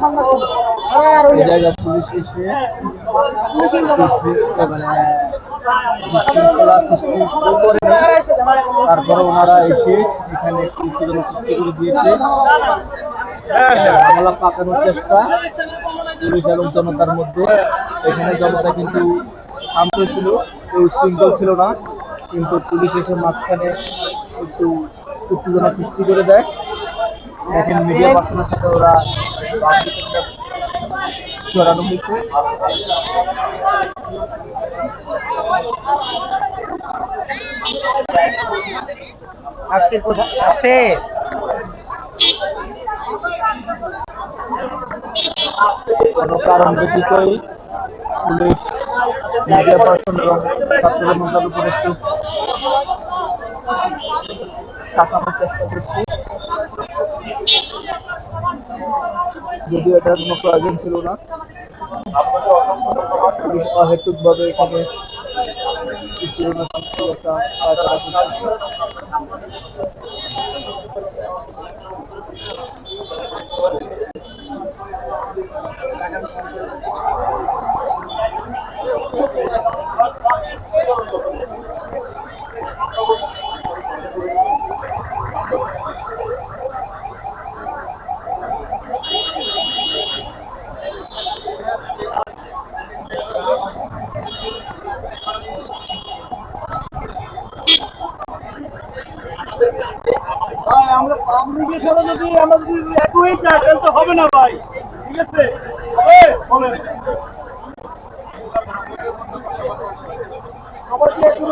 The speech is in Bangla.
এই জায়গায় পুলিশ এসে তারপরে ওনারা এসে এখানে একটু সৃষ্টি করে দিয়েছে। হামলা পাকানোর চেষ্টা। পুলিশ এবং জনতার মধ্যে এখানে জনতা কিন্তু শান্ত ছিল, কেউ শৃঙ্খল ছিল না। কিন্তু পুলিশ এসে মাঝখানে একটু উত্তেজনা সৃষ্টি করে দেয়। দেখেন মিডিয়া পার্সনের সাথে ওরা হয়েছে আসছে কোথায় আসছে। কোনো কারণ ব্যতীতই পুলিশ মিডিয়া পার্সন এবং ছাত্র জনতার উপর একটু চেষ্টা করছি। যদিও এটার কোনো প্রয়োজন ছিল না। পুলিশ অহেতুক ভাবে এখানে উত্তেজনা সৃষ্টির আমরা পাবলিকের সাথে যদি আমরা যদি এক হয়ে যাই তাহলে তো হবে না ভাই। ঠিক আছে? হবে? সবাইকে একটু